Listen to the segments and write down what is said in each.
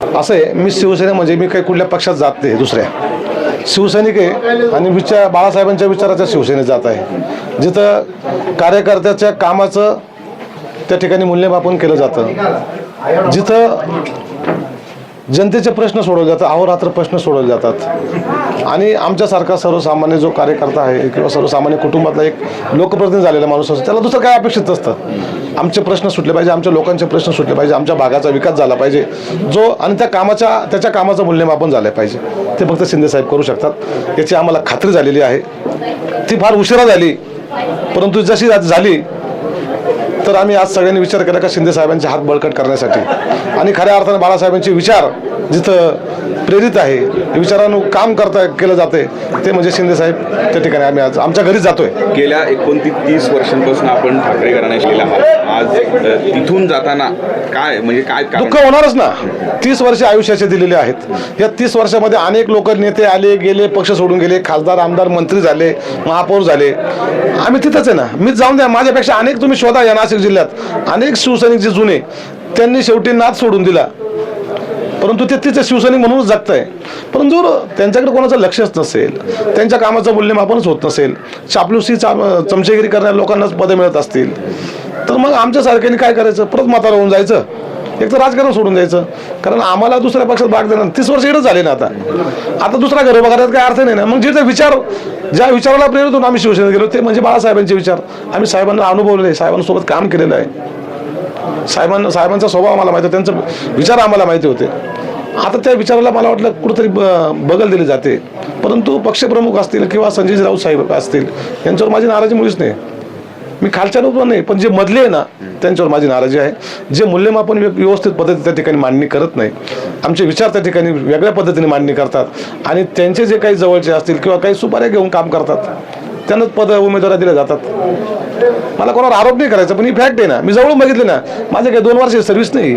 असं आहे मी शिवसेना म्हणजे मी काही कुठल्या पक्षात जात नाही दुसऱ्या. शिवसैनिक आहे आणि विचार बाळासाहेबांच्या विचाराच्या शिवसेनेत जात आहे. जिथं कार्यकर्त्याच्या कामाचं त्या ठिकाणी मूल्यमापन केलं जातं. जिथं जनतेचे प्रश्न सोडवले जातात अहोरात्र प्रश्न सोडवले जातात. आणि आमच्यासारखा सर्वसामान्य जो कार्यकर्ता आहे किंवा सर्वसामान्य कुटुंबातला एक लोकप्रतिनिधी झालेला माणूस असतो त्याला दुसरं काय अपेक्षित असतं? आमचे प्रश्न सुटले पाहिजे आमच्या लोकांचे प्रश्न सुटले पाहिजे आमच्या भागाचा विकास झाला पाहिजे जो आणि त्या कामाच्या त्याच्या कामाचं मूल्यमापन झालं पाहिजे. ते फक्त शिंदेसाहेब करू शकतात. याची आम्हाला खात्री झालेली आहे. ती फार उशिरा झाली परंतु जशी झाली तर आम्ही आज सगळ्यांनी विचार केला का शिंदे साहेबांचे हात बळकट करण्यासाठी. आणि खऱ्या अर्थानं बाळासाहेबांचे विचार जिथं प्रेरित आहे. विचारानं काम करता केलं जाते ते म्हणजे शिंदे साहेब त्या ठिकाणी आम्ही आज आमच्या घरीच जातोय. गेल्या एकोणतीस तीस वर्षांपासून आपण ठाकरे गेला आज तिथून जाताना काय म्हणजे काय? दुःख होणारच ना. तीस वर्ष आयुष्याचे दिलेले आहेत. या तीस वर्षामध्ये अनेक लोक नेते आले गेले पक्ष सोडून गेले खासदार आमदार मंत्री झाले महापौर झाले. आम्ही तिथंच आहे ना. मीच जाऊन द्या. माझ्यापेक्षा अनेक तुम्ही शोधा या नाशिक जिल्ह्यात. अनेक शिवसैनिक जे जुने त्यांनी शेवटी नाद सोडून दिला. परंतु ते तिचे शिवसैनिक म्हणूनच जगत आहे परंतु त्यांच्याकडे कोणाचं लक्षच नसेल त्यांच्या कामाचं मूल्यमापनच होत नसेल चापलुसी चा चमचेगिरी करणाऱ्या लोकांनाच पदं मिळत असतील. तर मग आमच्यासारख्याने काय करायचं? परत म्हातारा होऊन जायचं? एक तर राजकारण सोडून द्यायचं. कारण आम्हाला दुसऱ्या पक्षात भाग देणार तीस वर्ष इकडे झाले ना आता. आता दुसरा घर उभा करायचा काय अर्थ नाही ना. मग जे विचार ज्या विचाराला प्रेरित होऊन आम्ही शिवसेनेत गेलो ते म्हणजे बाळासाहेबांचे विचार. आम्ही साहेबांना अनुभवले साहेबांसोबत काम केलेलं आहे. साहेबांना साहेबांचा स्वभाव आम्हाला माहिती होता. त्यांचं विचार आम्हाला माहिती होते. आता त्या विचाराला मला वाटलं कुठंतरी ब- बगल दिली जाते. परंतु पक्षप्रमुख असतील किंवा संजय राऊत साहेब असतील यांच्यावर माझी नाराजी मुळीच नाही. मी खालच्या लोक नाही पण जे मधले आहे ना त्यांच्यावर माझी नाराजी आहे. जे मूल्यमापन व्यवस्थित पद्धती त्या ठिकाणी मांडणी करत नाही आमचे विचार त्या ठिकाणी वेगळ्या पद्धतीने मांडणी करतात. आणि त्यांचे जे काही जवळचे असतील किंवा काही सुपाऱ्या घेऊन काम करतात त्यांनाच पद उमेदवार दिल्या जातात. मला कोणावर आरोप नाही करायचा पण ही फॅक्ट आहे ना मी जवळून बघितले ना माझे काही दोन वर्ष सर्व्हिस नाही.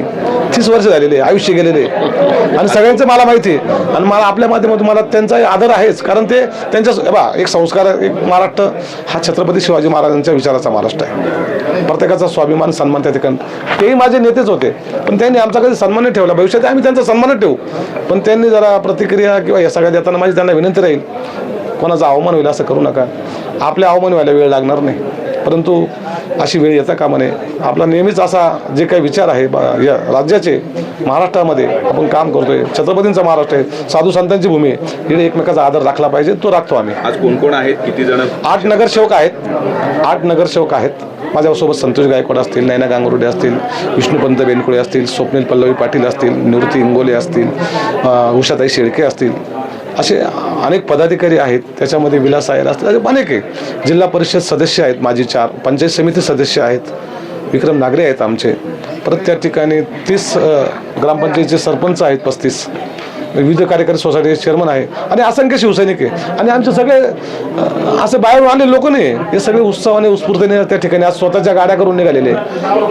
तीस वर्ष झालेले आयुष्य गेलेले आणि सगळ्यांचं मला माहिती आहे. आणि मला आपल्या माध्यमातून मला त्यांचा आदर आहेच कारण ते त्यांच्या बा एक संस्कार एक महाराष्ट्र हा छत्रपती शिवाजी महाराजांच्या विचाराचा महाराष्ट्र आहे. प्रत्येकाचा स्वाभिमान सन्मान त्या ठिकाणी. तेही माझे नेतेच होते पण त्यांनी आमचा कधी सन्मान नाही ठेवला. भविष्यात आम्ही त्यांचा सन्मान ठेवू. पण त्यांनी जरा प्रतिक्रिया किंवा या सगळ्या देताना माझी त्यांना विनंती राहील. कोणाचा अवमान होईल असं करू नका. आपल्या अवमान व्हायला वेळ लागणार नाही. परंतु अशी वेळ येता कामा नये. आपला नेहमीच असा जे काही विचार आहे बा- या राज्याचे महाराष्ट्रामध्ये आपण काम करतोय. छत्रपतींचा महाराष्ट्र आहे. साधू संतांची भूमी आहे. इकडे एकमेकाचा आदर राखला पाहिजे तो राखतो आम्ही. आज कोण कोण आहेत? किती जण? आठ नगरसेवक आहेत. आठ नगरसेवक आहेत. माझ्यासोबत संतोष गायकवाड असतील नैना गांगुर्डे असतील विष्णुपंत बेनकुळे असतील स्वप्नील पल्लवी पाटील असतील निवृत्ती इंगोले असतील उषाताई शेळके असतील. असे अनेक पदाधिकारी आहेत त्याच्यामध्ये विलास आयर असतील असे अनेक आहे जिल्हा परिषद सदस्य आहेत माझी चार पंचायत समिती सदस्य आहेत. विक्रम नागरे आहेत आमचे. परत त्या ठिकाणी तीस ग्रामपंचायतीचे सरपंच आहेत पस्तीस. विविध कार्यकारी सोसायटीचे चेअरमन आहे. आणि असंख्य शिवसैनिक आहे. आणि आमचे सगळे असे बाहेरून आले लोक नाही हे सगळे उत्साहाने उत्स्फूर्तीने त्या ठिकाणी आज स्वतःच्या गाड्या करून निघालेले.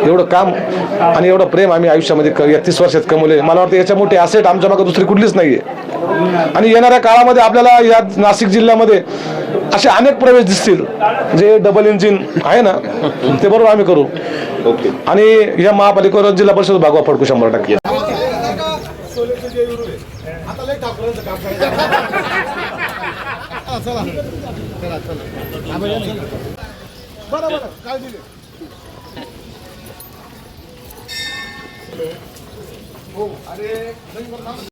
एवढं काम आणि एवढं प्रेम आम्ही आयुष्यामध्ये तीस वर्षात कमवले मला वाटतं याच्या मोठी असेट आमच्या मागे दुसरी कुठलीच नाही आहे आणि येणाऱ्या काळामध्ये आपल्याला या नाशिक जिल्ह्यामध्ये असे अनेक प्रवेश दिसतील. जे डबल इंजिन आहे ना ते बरोबर आम्ही करू. ओके आणि या महापालिकेवर जिल्हा परिषद भागवा फडकू शंभर टक्के. सोलेचे जे विरुद्ध आहे आता लय ठाकरांचं काम करायचं चला चला. चला बरं बरं. काळजी घे हो अरे